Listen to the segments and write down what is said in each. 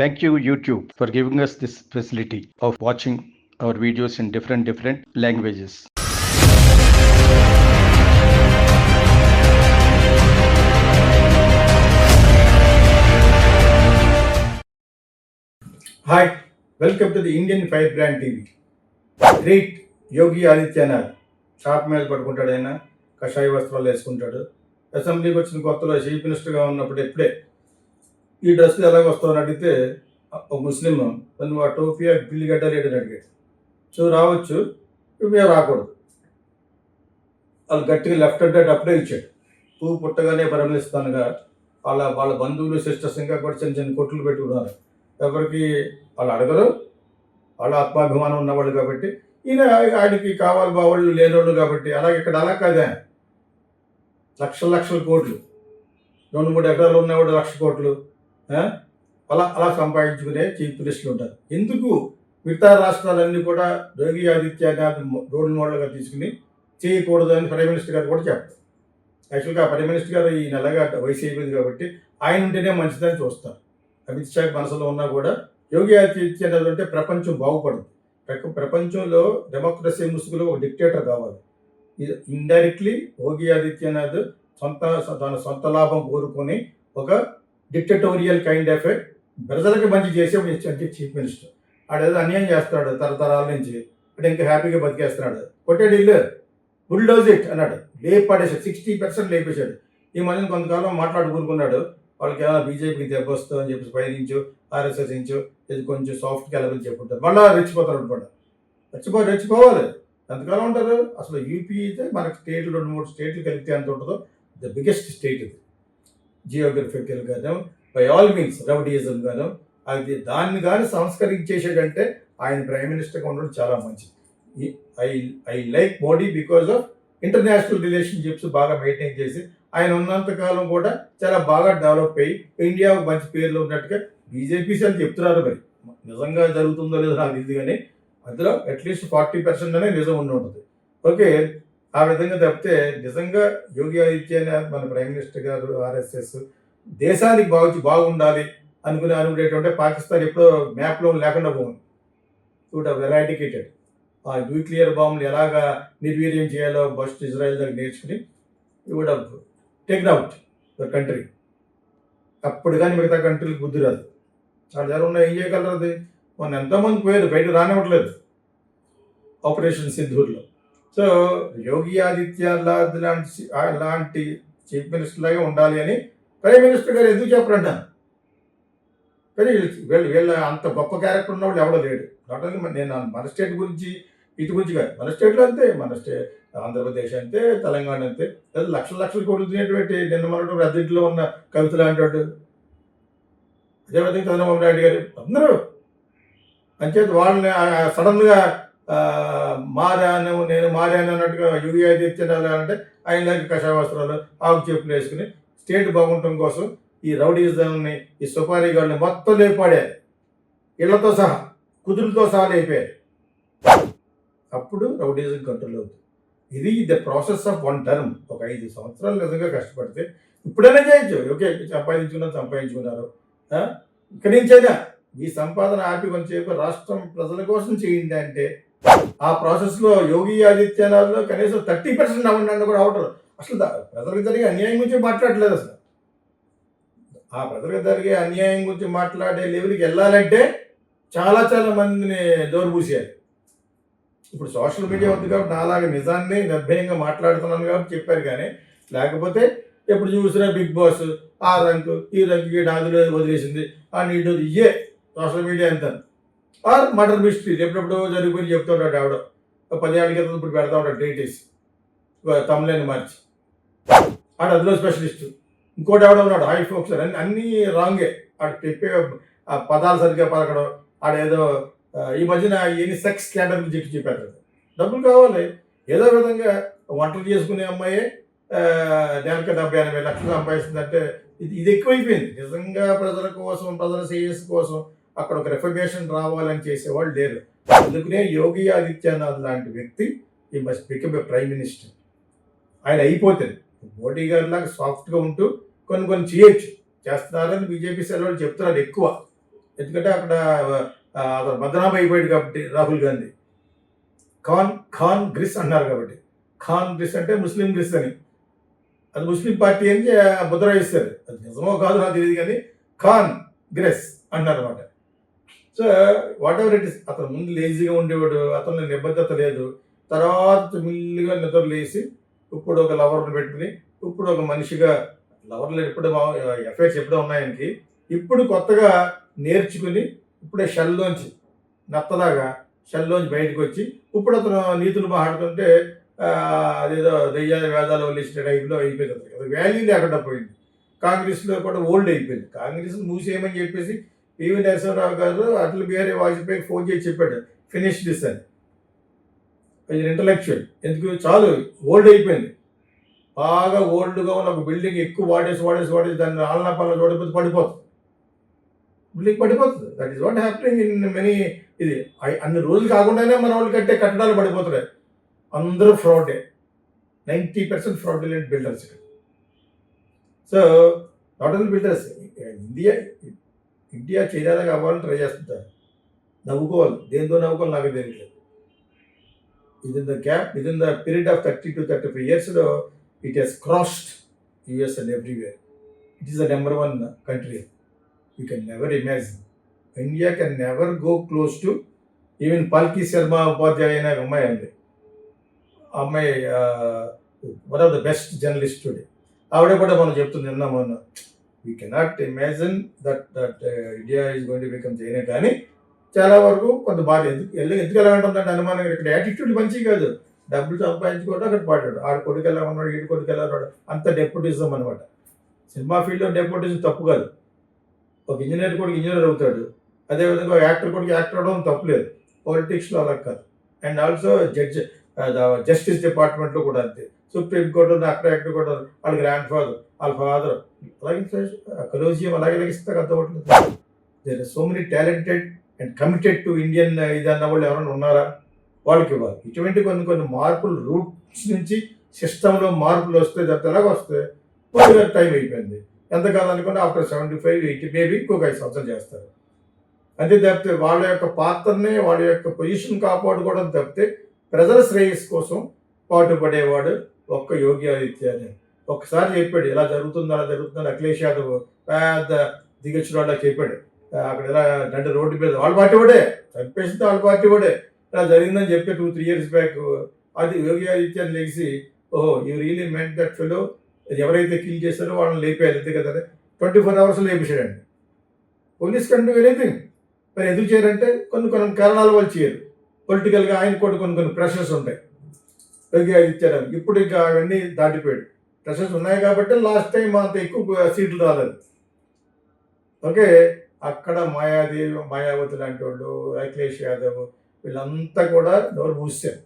Thank you, YouTube, for giving us this facility of watching our videos in different different languages. Hi welcome to the Indian fire brand TV great Yogi Adityanath shop మీద పడుకుంటాడు ఆయన కషాయ వస్త్రాలు వేసుకుంటాడు అసెంబ్లీకి వచ్చిన కొత్తలో chief మినిస్టర్గా ఉన్నప్పుడు ఎప్పుడే ఈ డ్రెస్ ఎలాగ వస్తావు అని అడిగితే ఒక ముస్లిం తను ఆ టోపియా బిల్లి కట్టాలి అని అడిగాడు. సో రావచ్చు ఇప్పుడు మేము రాకూడదు. వాళ్ళు గట్టిగా లెఫ్ట్ అంటే అప్పుడే ఇచ్చాడు. పువ్వు పుట్టగానే పరిమళిస్తానుగా వాళ్ళ వాళ్ళ బంధువులు సిస్టర్స్ ఇంకా కూడా చిన్న చిన్న కొట్లు పెట్టుకున్నారు. ఎవరికి వాళ్ళు అడగరు. వాళ్ళ ఆత్మాభిమానం ఉన్నవాళ్ళు కాబట్టి ఈయన ఆడికి కావాలి బావాళ్ళు లేనోళ్ళు కాబట్టి అలాగే ఇక్కడ అలా కాదే. లక్షల లక్షల కోట్లు. రెండు మూడు ఎకరాలు ఉన్నవాడు లక్ష కోట్లు. అలా అలా సంపాదించుకునే చీఫ్ మినిస్టర్లు ఉంటారు. ఎందుకు? మిగతా రాష్ట్రాలన్నీ కూడా యోగి ఆదిత్యనాథ్ రోల్ మోడల్గా తీసుకుని చేయకూడదు అని ప్రైమ్ మినిస్టర్ గారు కూడా చెప్పారు. యాక్చువల్గా ప్రైమ్ మినిస్టర్ గారు ఈ నెలగా వయసు అయిపోయింది కాబట్టి ఆయన ఉంటేనే మంచిదని చూస్తారు. అమిత్ షా మనసులో ఉన్నా కూడా యోగి ఆదిత్యనాథ్ అంటే ప్రపంచం బాగుపడదు. ప్రపంచంలో డెమోక్రసీ ముసుగులో ఒక డిక్టేటర్ కావాలి. ఇండైరెక్ట్లీ యోగి ఆదిత్యనాథ్ సొంత తన సొంత లాభం కోరుకొని ఒక డిక్టటోరియల్ కైండ్ ఆఫ్ ప్రజలకు మంచి చేసే అంటే చీఫ్ మినిస్టర్ ఆడేదో అన్యాయం చేస్తాడు తరతరాల నుంచి. అంటే ఇంకా హ్యాపీగా బతికేస్తున్నాడు. కొట్టాడు ఇల్లు. బుల్డోజ్ ఇట్ అన్నాడు. లేపాడేశాడు. సిక్స్టీ పర్సెంట్ లేపేశాడు. ఈ మధ్యన కొంతకాలం మాట్లాడుకుంటున్నాడు వాళ్ళకి ఏమైనా బీజేపీకి దెబ్బ వస్తుందని చెప్పేసి పైనుంచు ఆర్ఎస్ఎస్ ఇంచు ఇది కొంచెం సాఫ్ట్కి వెళ్ళమని చెప్పుంటారు. మళ్ళీ రెచ్చిపోతారు అనమాట రెచ్చిపో రెచ్చిపోవాలి. ఎంతకాలం ఉంటారు? అసలు యూపీ అయితే మనకి స్టేట్లు రెండు మూడు స్టేట్లు కలిపితే ఎంత ఉంటుందో? ద బిగ్గెస్ట్ స్టేట్ ఇది. జియోగ్రఫికల్ గాను బై ఆల్ మీన్స్ రౌడీయిజం గాను అది దాన్ని కానీ సంస్కరించేసాడంటే ఆయన ప్రైమ్ మినిస్టర్గా ఉండడం చాలా మంచిది. I I like Modi because of international relationships బాగా మెయింటైన్ చేసి ఆయన ఉన్నంత కాలం కూడా చాలా బాగా డెవలప్ అయ్యి ఇండియా మంచి పేర్లు ఉన్నట్టుగా బీజేపీ సార్ చెప్తున్నారు మరి. నిజంగా జరుగుతుందో లేదో నాకు ఇది కానీ అందులో అట్లీస్ట్ ఫార్టీ పర్సెంట్ అనే నిజం ఉండి ఉంటుంది. ఓకే ఆ విధంగా తప్పితే నిజంగా యోగి ఆదిత్యనాథ్ మన ప్రైమ్ మినిస్టర్ గారు ఆర్ఎస్ఎస్ దేశానికి బాగు బాగుండాలి అనుకుని అనుకునేటువంటి పాకిస్తాన్ ఎప్పుడో మ్యాప్లో లేకుండా పోయింది. Would of eradicated. ఆ న్యూక్లియర్ బాంబులు ఎలాగా నిర్వీర్యం చేయాలో ఫస్ట్ ఇజ్రాయెల్ దగ్గర నేర్చుకుని would have taken out the country అప్పుడు కానీ మిగతా కంట్రీలకు బుద్ధి రాదు. చాలా దగ్గర ఉన్న ఏం చేయగలరు అది? మొన్న ఎంతోమంది పోయారు బయట రానివ్వట్లేదు. ఆపరేషన్ సింధూర్లో సో యోగి ఆదిత్యనాథ్ లాంటి లాంటి చీఫ్ మినిస్టర్ లాగే ఉండాలి అని ప్రైమ్ మినిస్టర్ గారు ఎందుకు చెప్పరంట? కానీ వీళ్ళు వీళ్ళు వీళ్ళ అంత గొప్ప క్యారెక్టర్ ఉన్నవాడు ఎవడో లేడు. నాట్ ఓన్లీ నేను మన స్టేట్ గురించి ఇటు గురించి కాదు. మన స్టేట్లో అంతే మన స్టే ఆంధ్రప్రదేశ్ అంతే తెలంగాణ అంతే. లేదా లక్షల లక్షలు కొడుతున్నటువంటి నిన్న మనకు రద్దీలో ఉన్న కవితలు అంటాడు అదేవిధంగా చంద్రబాబు నాయుడు గారు అందరూ. అంచేత వాళ్ళని సడన్గా మారాను నేను మారాను అన్నట్టుగా యువి ఆదిత్యనాథ్ అంటే ఆయన కషాయ వస్త్రాలు ఆకు చెప్పులు వేసుకుని స్టేట్ బాగుండటం కోసం ఈ రౌడీజంని ఈ సుపారీ గాళ్ళని మొత్తం లేపాడారు. ఇళ్ళతో సహా కుదురుతో సహా లేపారు. అప్పుడు రౌడీజం కంట్రోల్ అవుతుంది. ఇది the process of one term. ఒక ఐదు సంవత్సరాలు నిజంగా కష్టపడితే ఇప్పుడైనా చేయొచ్చు. ఓకే సంపాదించుకున్నారు సంపాదించుకున్నారు. ఆ? ఇక్కడి నుంచైనా ఈ సంపాదన ఆపి కొంచెంసేపు రాష్ట్రం ప్రజల కోసం చేయండి అంటే ఆ ప్రాసెస్లో యోగి ఆదిత్యనాథ్లో కనీసం థర్టీ పర్సెంట్ అవ్వండి కూడా అవటం అసలు ప్రజలకు జరిగే అన్యాయం గురించి మాట్లాడట్లేదు అసలు. ఆ ప్రజలకు జరిగే అన్యాయం గురించి మాట్లాడే లెవెల్కి వెళ్ళాలంటే చాలా చాలా మందిని దోరుబూసారు ఇప్పుడు సోషల్ మీడియా ఉంది కాబట్టి నాలాగా నిజాన్ని నిర్భయంగా మాట్లాడుతున్నాను కాబట్టి చెప్పారు కానీ లేకపోతే ఎప్పుడు చూసినా బిగ్ బాస్ ఆ రంకు ఈ రంకుకి నాదులు వదిలేసింది ఆ నీటి ఇయ్యే సోషల్ మీడియా అంతా. Or murder mystery. ఎప్పుడెప్పుడు జరిగిపోయి చెప్తూ ఉంటాడు ఆవిడ. ఒక క్రితం ఇప్పుడు పెడతా ఉంటాడు డేట్ వేసి తమిళని మార్చి. ఆడు అందులో స్పెషలిస్ట్. ఇంకోటి ఆవిడ ఉన్నాడు హై ఫోక్స్ అన్ని అన్నీ రాంగే. ఆడు చెప్పే ఆ పదాలు సరిగ్గా పలకడం ఆడేదో ఈ మధ్యన ఎన్ని సెక్స్ స్కాండల్ చెప్పి చెప్పారు డబ్బులు కావాలి. ఏదో విధంగా వంటలు చేసుకునే అమ్మాయి ఆ, నెలకి డెబ్బై ఎనభై లక్షలు సంపాదిస్తుందంటే ఇది ఇది ఎక్కువైపోయింది. నిజంగా ప్రజల కోసం ప్రజల శ్రేయస్సు కోసం అక్కడ ఒక రెఫర్మేషన్ రావాలని చేసేవాళ్ళు లేరు. అందుకనే యోగి ఆదిత్యనాథ్ లాంటి వ్యక్తి ఈ must become a prime minister ఆయన అయిపోతుంది మోడీ గారి లాగా సాఫ్ట్గా ఉంటూ కొన్ని కొన్ని చేయొచ్చు. చేస్తున్నారని బీజేపీ సెలవులు చెప్తున్నారు ఎక్కువ. ఎందుకంటే అక్కడ అతను బదనాం అయిపోయాడు కాబట్టి రాహుల్ గాంధీ. ఖాన్ ఖాన్ గ్రిస్ అన్నారు కాబట్టి. ఖాన్ గ్రిస్ అంటే ముస్లిం గ్రిస్ అని. అది ముస్లిం పార్టీ అని ముద్ర వేస్తారు అది నిజమో కాదు నాకు తెలియదు కానీ ఖాన్ గ్రెస్ అన్నారు అనమాట so whatever it is అతను ముందు లేజీగా ఉండేవాడు అతను నిబద్ధత లేదు. తర్వాత మిల్లిగా నిద్ర లేచి ఇప్పుడు ఒక లవర్ని పెట్టుకుని ఇప్పుడు ఒక మనిషిగా లవర్లు ఎప్పుడు ఎఫెక్ట్స్ ఎప్పుడో ఉన్నాయనికి ఇప్పుడు కొత్తగా నేర్చుకుని ఇప్పుడే షెల్లోంచి నత్తలాగా షెల్లోంచి బయటకు వచ్చి ఇప్పుడు అతను నీతులు మాట్లాడుతుంటే అదేదో దయ్యాల వేదాలు వదిలేసిన టైంలో అయిపోయింది అతనికి. అది వాల్యూ లేకుండా పోయింది. కాంగ్రెస్లో కూడా ఓల్డ్ అయిపోయింది. కాంగ్రెస్ మూసేయమని చెప్పేసి పివి నరసింహరావు గారు అటల్ బిహారీ వాజ్పేయికి ఫోన్ చేసి చెప్పాడు ఫినిష్ దిస్ అని. ఇది ఇంటలెక్చువల్ ఎందుకు? చాలు ఓల్డ్ అయిపోయింది. బాగా ఓల్డ్గా ఉన్న ఒక బిల్డింగ్ ఎక్కువ వాడేసి వాడేసి వాడేసి దాన్ని ఆలనా పాలన చూడకపోతే పడిపోతుంది. బిల్డింగ్ పడిపోతుంది. That is what happening in many ఇది అన్ని రోజులు కాకుండానే మన వాళ్ళు కట్టే కట్టడాలు పడిపోతున్నాయి. అందరూ ఫ్రాడే. Ninety percent fraudulent builders so not only builders India India చైనాలో కావాలని ట్రై చేస్తుంటారు నవ్వుకోవాలి. దేంతో నవ్వుకోవాలి నాకు తెలియట్లేదు. Within the gap within the period of thirty two thirty five ఇయర్స్లో it has crossed US and everywhere it is the number one country you can never imagine India can never go close to even Palki Sharma Upadhyay అనే ఒక అమ్మాయి ఉంది అమ్మాయి one of the best journalist today ఆవిడ కూడా మనం చెప్తుంది నిన్న మొన్న we cannot imagine that that India is going to become China కానీ చాలా వరకు కొంత బాధ ఎందుకు ఎందుకు ఎందుకు ఎలా ఉంటుందంటే అనుమానం ఇక్కడ. యాటిట్యూడ్ మంచి కాదు. డబ్బులు సంపాదించుకోవడం అక్కడ పాడాడు ఆడ కొడుకు ఎలా ఉన్నాడు ఈడు కొడుకు ఎలా ఉన్నాడు. అంత డెప్యూటిజం అనమాట సినిమా ఫీల్డ్లో డెప్యూటిజం తప్పు కాదు. ఒక ఇంజనీర్ కొడుకు ఇంజనీర్ అవుతాడు. అదేవిధంగా యాక్టర్ కొడుకు యాక్టర్ అవడం తప్పులేదు పొలిటిక్స్లో అలా కాదు. అండ్ ఆల్సో జడ్జ్ జస్టిస్ డిపార్ట్మెంట్లో కూడా అంతే. సుప్రీం కోర్టు ఉంది అక్కడ యాక్టర్ కూడా వాళ్ళ గ్రాండ్ ఫాదర్ వాళ్ళ ఫాదర్ అలాగే కలోజియం అలాగే లగిస్తే అర్థమవుతుంది there so many talented and committed to Indian ఇది అన్న వాళ్ళు ఎవరైనా ఉన్నారా? వాళ్ళకి ఇవ్వాలి. ఇటువంటి కొన్ని కొన్ని మార్పులు రూట్స్ నుంచి సిస్టంలో మార్పులు వస్తే తప్ప ఎలాగ వస్తే కొద్దిగా టైం అయిపోయింది. ఎంత కాదనుకుంటే after seventy five eighty maybe ఇంకొక ఐదు సంవత్సరాలు చేస్తారు. అంతే తప్పితే వాళ్ళ యొక్క పాత్రని వాళ్ళ యొక్క పొజిషన్ కాపాడుకోవడం తప్పితే ప్రజల శ్రేయస్సు కోసం పాటుపడేవాడు ఒక్క యోగి ఆదిత్యాన్ని ఒకసారి చెప్పాడు ఇలా జరుగుతుంది అలా జరుగుతుంది? అఖిలేష్ యాదవ్ పెద్ద దిగొచ్చిన వాళ్ళకి చెప్పాడు అక్కడ ఇలా అంటే రోడ్డు మీద వాళ్ళ పార్టీ వాడే చంపేసింది వాళ్ళ పార్టీ వాడే ఇలా జరిగిందని చెప్పి టూ త్రీ ఇయర్స్ బ్యాక్ అది యోగి ఆదిత్యాన్ని లేచి ఓహో you really meant that fellow? ఎవరైతే కిల్ చేశారో వాళ్ళని లేపేయాలి అంతే కదా ట్వంటీ ఫోర్ అవర్స్ లేపేశాడండి. పోలీస్ కంటూ డూ ఎనీథింగ్ మరి ఎందుకు చేయరంటే కొన్ని కొన్ని కారణాలు వాళ్ళు చేయరు. పొలిటికల్గా ఆయన కూడా కొన్ని కొన్ని ప్రెషర్స్ ఉంటాయి. యోగి ఆదిత్యనాథ్ ఇప్పుడు ఇంకా అవన్నీ దాటిపోయాడు. ప్రెషర్స్ ఉన్నాయి కాబట్టి లాస్ట్ టైం అంత ఎక్కువ సీట్లు రాలేదు. ఓకే అక్కడ మాయాదేవి మాయావతి లాంటి వాళ్ళు అఖిలేష్ యాదవ్ వీళ్ళంతా కూడా నోరు మూసారు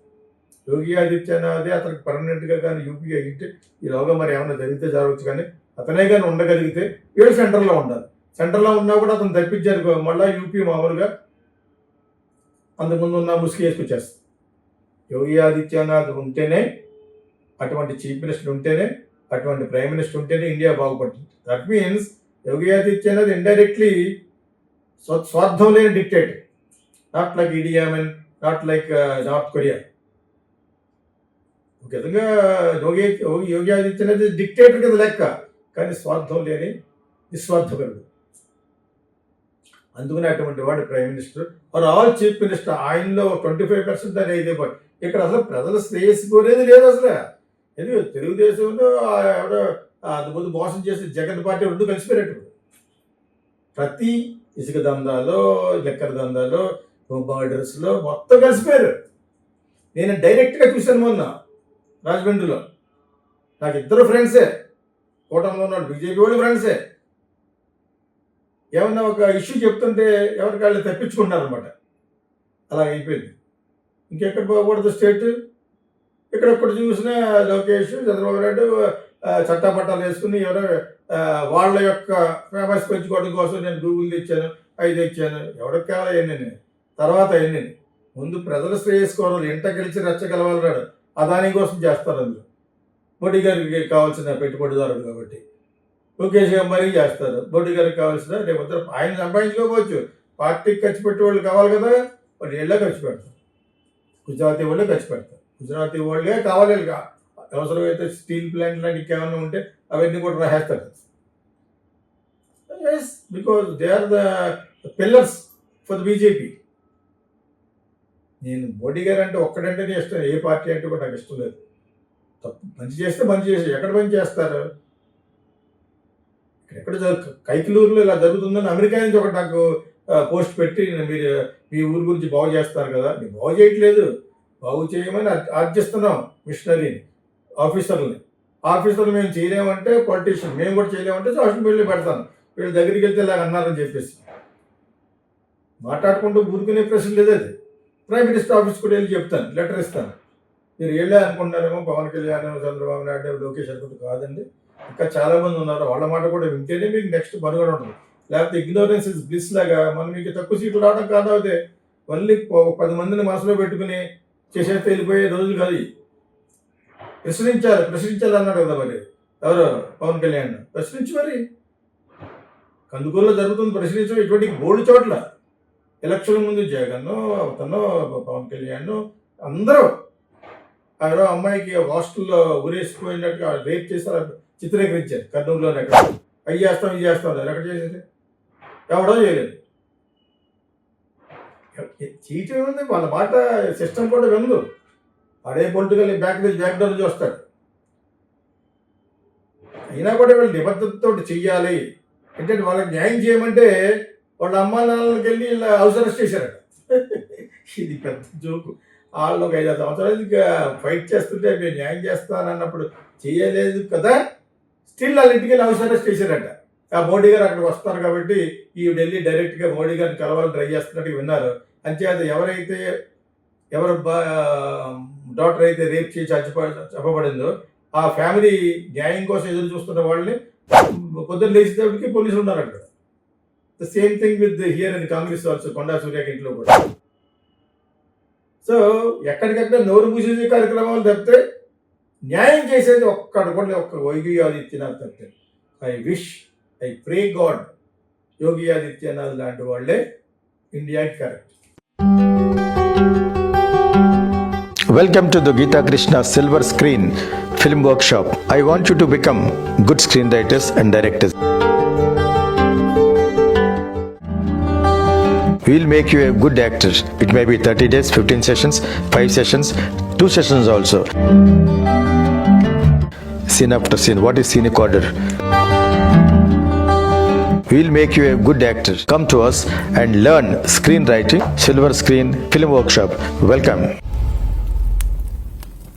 యోగి ఆదిత్యనాథ్ అతనికి పర్మనెంట్గా కానీ యూపీ అయ్యింటే ఈలోగా మరి ఏమైనా జరిగితే జరగచ్చు కానీ అతనే కానీ ఉండగలిగితే వీడు సెంటర్లో ఉండాలి. సెంటర్లో ఉన్నా కూడా అతను తప్పించారు మళ్ళీ యూపీ మామూలుగా అంతకుముందు ఉన్న ముసుగు వేసుకొచ్చేస్తుంది. యోగి ఆదిత్యనాథ్ ఉంటేనే అటువంటి చీఫ్ మినిస్టర్ ఉంటేనే అటువంటి ప్రైమ్ మినిస్టర్ ఉంటేనే ఇండియా బాగుపడుతుంది. That means Yogi Adityanath indirectly స్వార్థం లేని dictator not like Idi Amin not like North Korea ఒక విధంగా యోగి యోగి ఆదిత్యనాథ్ డిక్టేటర్ కింద లెక్క కానీ స్వార్థం లేని నిస్వార్థపరుడు. అందుకనే అటువంటి వాడు prime minister. Or all chief minister ఆయనలో ట్వంటీ ఫైవ్ పర్సెంట్ అనేది ఇక్కడ అసలు ప్రజల శ్రేయస్సు కోరేది లేదు అసలు. ఎందుకు తెలుగుదేశంలో ఆ ఎవడో అంతకుముందు మోసం చేసిన జగన్ పార్టీ రెండు కలిసిపోయినట్టు. ప్రతి ఇసుక దందాలో లెక్కర దందాలో బార్డర్స్లో మొత్తం కలిసిపోయారు. నేను డైరెక్ట్గా చూశాను మొన్న రాజమండ్రిలో. నాకు ఇద్దరు ఫ్రెండ్సే. కూటమిలో ఉన్న బీజేపీ వాళ్ళు ఫ్రెండ్సే. ఏమన్నా ఒక ఇష్యూ చెప్తుంటే ఎవరికి వాళ్ళు తప్పించుకుంటున్నారు అలా అయిపోయింది. ఇంకెక్కడ పోకూడదు స్టేట్? ఇక్కడ ఇప్పుడు చూసిన లోకేష్ చంద్రబాబు నాయుడు చట్టాపట్టాలు వేసుకుని ఎవరో వాళ్ళ యొక్క ఫేమస్ పెంచుకోవడం కోసం నేను గూగుల్ తెచ్చాను అవి తెచ్చాను. ఎవరికి కావాలి ఎన్ని తర్వాత ఎన్ని ముందు ప్రజల శ్రేయస్కోవాలి ఎంట గెలిచి రెచ్చగలవాలన్నాడు. అదాని కోసం చేస్తారు అందులో. మోడీ గారికి కావాల్సిన పెట్టుబడిదారుడు కాబట్టి. లోకేష్ గారు చేస్తారు. మోడీ గారికి కావాల్సిన రేపు ఆయన సంపాదించుకోవచ్చు. పార్టీకి ఖర్చు పెట్టే వాళ్ళు కావాలి కదా వాళ్ళు ఇళ్ళ ఖర్చు పెడతారు. గుజరాతీ వాళ్ళే ఖర్చు పెడతారు. గుజరాతీ వాళ్ళే కావాలి అవసరమైతే స్టీల్ ప్లాంట్ లాంటి ఏమైనా ఉంటే అవన్నీ కూడా రాసేస్తారు. Yes because they are the pillars for the BJP నేను మోడీ గారు అంటే ఒక్కడంటేనే ఇష్టం ఏ పార్టీ అంటే కూడా నాకు ఇష్టం లేదు. తప్పు మంచి చేస్తే మంచి చేసి ఎక్కడ పని చేస్తారు? ఎక్కడ జరుగు కైకిలూరులో ఇలా జరుగుతుందని అమెరికా నుంచి ఒకటి నాకు పోస్ట్ పెట్టి మీరు మీ ఊరి గురించి బాగు చేస్తారు కదా. నేను బాగు చేయట్లేదు. బాగు చేయమని ఆర్జిస్తున్నాం మిషనరీని ఆఫీసర్ని ఆఫీసర్లు మేము చేయలేమంటే పొలిటీషియన్ మేము కూడా చేయలేమంటే సోషల్ మీడియాలో పెడతాను. వీళ్ళ దగ్గరికి వెళ్తే ఇలా అన్నారని చెప్పేసి. మాట్లాడుకుంటూ ఊరుకునే ప్రశ్న లేదు అది. ప్రైమ్ మినిస్టర్ ఆఫీస్ కూడా వెళ్ళి చెప్తాను లెటర్ ఇస్తాను. మీరు వెళ్ళే అనుకుంటున్నారేమో పవన్ కళ్యాణ్ చంద్రబాబు నాయుడు లోకేష్ అనుకుంటూ కాదండి. ఇంకా చాలామంది ఉన్నారు. వాళ్ళ మాట కూడా వింటేనే మీకు నెక్స్ట్ మనుగడ ఉంటుంది. లేకపోతే ఇగ్నోరెన్స్ ఇస్ బ్లిస్ లాగా మనం మీకు తక్కువ సీట్లు రావడం కాదు అయితే మళ్ళీ ప- పది మందిని మనసులో పెట్టుకుని చేసేస్తే వెళ్ళిపోయే రోజులు కాదు ప్రశ్నించాలి ప్రశ్నించాలి అన్నాడు కదా మరి. ఎవరు? పవన్ కళ్యాణ్. ప్రశ్నించు మరి. కందుకూరులో జరుగుతుంది ప్రశ్నించడం ఇటువంటి బోర్డు చోట్ల. ఎలక్షన్ ముందు జగన్ అతను పవన్ కళ్యాణ్ అందరూ ఎవరో అమ్మాయికి హాస్టల్లో ఊరేసిపోయినట్టుగా రేప్ చేశారు చిత్రీకరించారు కర్నూలులో ఎక్కడ అవి చేస్తాం ఇది చేస్తాం అన్నారు. ఎక్కడ చేసేది? ఎవడో చేయలేదు. చీటీ ఉంది వాళ్ళ మాట సిస్టమ్ కూడా విందు పడే పొలిటికల్ బ్యాక్ బ్యాక్ డోర్ చూస్తాడు అయినా కూడా వీళ్ళు నిబద్ధతతో చెయ్యాలి. అంటే వాళ్ళకి న్యాయం చేయమంటే వాళ్ళ అమ్మా నాన్నలకి వెళ్ళి ఇలా హౌస్ అరెస్ట్ చేశారట. ఇది పెద్ద జోకు. వాళ్ళు ఒక ఐదు సంవత్సరాలు ఇంకా ఫైట్ చేస్తుంటే మేము న్యాయం చేస్తానన్నప్పుడు చేయలేదు కదా? స్టిల్ వాళ్ళ ఇంటికి వెళ్ళి హౌస్ అరెస్ట్ చేశారట. మోడీ గారు అక్కడికి వస్తారు కాబట్టి ఈ ఢిల్లీ డైరెక్ట్గా మోడీ గారిని కలవాలని ట్రై చేస్తున్నట్టు విన్నారు. అంచేత ఎవరైతే ఎవరు డాక్టర్ అయితే రేప్ చేసి చచ్చిపో చెప్పబడిందో ఆ ఫ్యామిలీ న్యాయం కోసం ఎదురు చూస్తున్న వాళ్ళని పొద్దున్న లేచేటప్పటికి పోలీసులు ఉన్నారు అక్కడ. The same thing with here and Congress also Konda Surya ఇంట్లో కూడా. సో ఎక్కడికక్కడ నోరు మూసేసే కార్యక్రమాలు తప్పితే న్యాయం చేసేది ఒక్కడు కూడా ఒక్క వైద్యాలు ఆదిత్యనాథ్ తప్పితే. I wish I pray God Yogi Adityanath లాంటి వాళ్ళే ఇండియాకి correct Welcome to the Geeta Krishna Silver Screen Film Workshop. I want you to become good screenwriters and directors. We'll make you a good actor. It may be 30 days, 15 sessions, 5 sessions, 2 sessions also. Scene after scene. What is scenic order? We'll make you a good actor. Come to us and learn screenwriting, Silver Screen Film Workshop. Welcome.